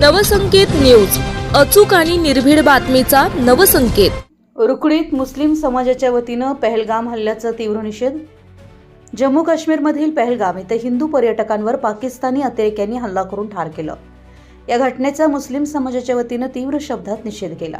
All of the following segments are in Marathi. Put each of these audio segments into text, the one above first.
नवसंकेत न्यूज. अचूक आणि निर्भीड बातमीचा नवसंकेत. रुकडीत मुस्लिम समाजाच्या वतीनं पहलगाम हल्ल्याचा तीव्र निषेध. जम्मू काश्मीरमधील पहलगाम इथं हिंदू पर्यटकांवर पाकिस्तानी अतिरेक्यांनी हल्ला करून ठार केलं. या घटनेचा मुस्लिम समाजाच्या वतीनं तीव्र शब्दात निषेध केला.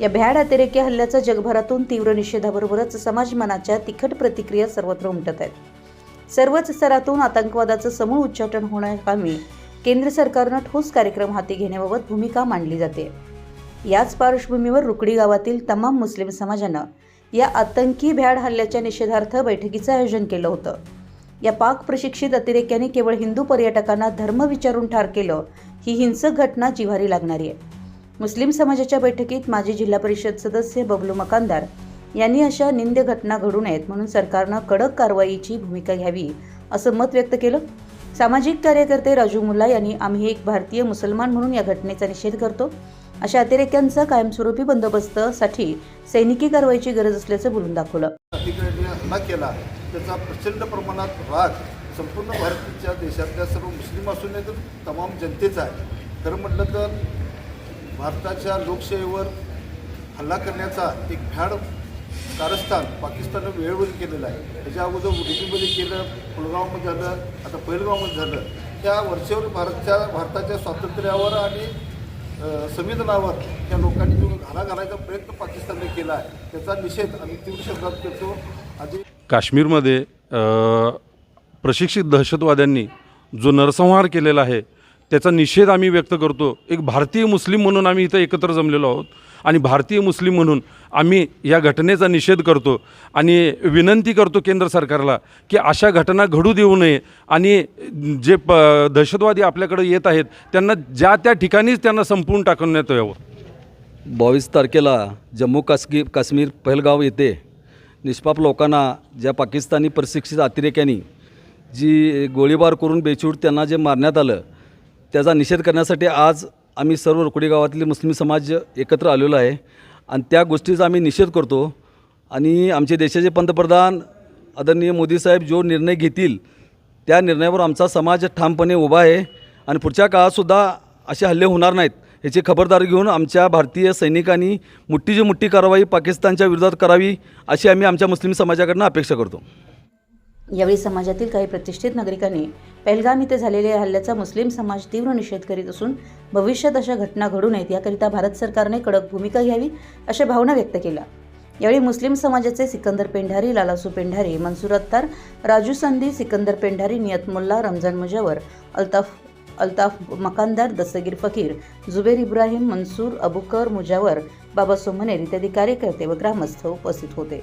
या भ्याड अतिरेकी हल्ल्याचा जगभरातून तीव्र निषेधाबरोबरच समाज मनाच्या तिखट प्रतिक्रिया सर्वत्र उमटत आहेत. सर्वच स्तरातून आतंकवादाचं समूळ उच्चाटन होण्याकामी केंद्र सरकारनं ठोस कार्यक्रम हाती घेण्याबाबत भूमिका मांडली जाते. याच पार्श्वभूमीवर रुकडी गावातील तमाम मुस्लिम समाजानं या आतंकी भ्याड हल्ल्याच्या निषेधार्थ बैठकीचं आयोजन केलं होतं. या पाक प्रशिक्षित अतिरेक्यांनी केवळ हिंदू पर्यटकांना धर्म विचारून ठार केलं ही हिंसक घटना जिव्हारी लागणारी आहे. मुस्लिम समाजाच्या बैठकीत माजी जिल्हा परिषद सदस्य बबलू मकानदार यांनी अशा निंद्य घटना घडू नयेत म्हणून सरकारनं कडक कारवाईची भूमिका घ्यावी असं मत व्यक्त केलं. सामाजिक कार्यकर्ते राजू मुल्ला यांनी आम्ही एक भारतीय मुसलमान म्हणून या घटनेचा निषेध करतो. अशा अतिरेक्यांचा कायमस्वरूपी बंदोबस्तासाठी सैनिकी कारवाईची गरज असल्याचं बोलून दाखवलं. अधिकाऱ्यांनी हल्ला केला. त्याचा प्रचंड प्रमाणात राग संपूर्ण भारताच्या देशातल्या सर्व मुस्लिम असून तर तमाम जनतेचा आहे. खरं म्हटलं तर भारताच्या लोकशाहीवर हल्ला करण्याचा एक भ्याड कारस्थान पाकिस्ताननं वेळोवेळी केलेलं आहे. त्याच्या अगोदर उडीमध्ये केलं पुलगावमध्ये झालं आता पहिलगावमध्ये झालं. त्या वर्षावर भारतच्या भारताच्या स्वातंत्र्यावर आणि संविधानावर त्या लोकांनी जो घाला घालायचा प्रयत्न पाकिस्तानने केला आहे त्याचा निषेध आम्ही तीव्र शब्दात करतो. आधी काश्मीरमध्ये प्रशिक्षित दहशतवाद्यांनी जो नरसंहार केलेला आहे त्याचा निषेध आम्ही व्यक्त करतो. एक भारतीय मुस्लिम म्हणून आम्ही इथं एकत्र जमलेलो आहोत. आणि भारतीय मुस्लिम म्हणून आम्ही या घटनेचा निषेध करतो. आणि विनंती करतो केंद्र सरकारला की अशा घटना घडू देऊ नये. आणि जे प दहशतवादी आपल्याकडे येत आहेत त्यांना ज्या त्या ठिकाणीच त्यांना संपवून टाकण्यात यावं. बावीस तारखेला जम्मू काश्मीर काश्मीर पहलगाव येथे निष्पाप लोकांना ज्या पाकिस्तानी प्रशिक्षित अतिरेक्यांनी जी गोळीबार करून बेछूट त्यांना जे मारण्यात आलं त्याचा निषेध करण्यासाठी आज आम्ही सर्व रुकडी गावातील मुस्लिम समाज एकत्र आलेलो आहे. आणि त्या गोष्टीचा आम्ही निषेध करतो. आणि आमचे देशाचे पंतप्रधान आदरणीय मोदी साहेब जो निर्णय घेतील त्या निर्णयावर आमचा समाज ठामपणे उभा आहे. आणि पुढच्या काळातसुद्धा असे हल्ले होणार नाहीत याची खबरदारी घेऊन आमच्या भारतीय सैनिकांनी मुठ्ठीची मुठ्ठी कारवाई पाकिस्तानच्या विरोधात करावी अशी आम्ही आमच्या मुस्लिम समाजाकडनं अपेक्षा करतो. यावेळी समाजातील काही प्रतिष्ठित नागरिकांनी पहलगाम इथे झालेल्या या हल्ल्याचा मुस्लिम समाज तीव्र निषेध करीत असून भविष्यात अशा घटना घडू नयेत याकरिता भारत सरकारने कडक भूमिका घ्यावी अशा भावना व्यक्त केल्या. यावेळी मुस्लिम समाजाचे सिकंदर पेंढारी लालासू पेंढारी मनसूर अत्तार राजू संधी सिकंदर पेंढारी नियत मुल्ला रमजान मुजावर अल्ताफ अल्ताफ मकानदार दस्तगीर फकीर जुबेर इब्राहिम मनसूर अबुकर मुजावर बाबा सोमनेर इत्यादी कार्यकर्ते व ग्रामस्थ उपस्थित होते.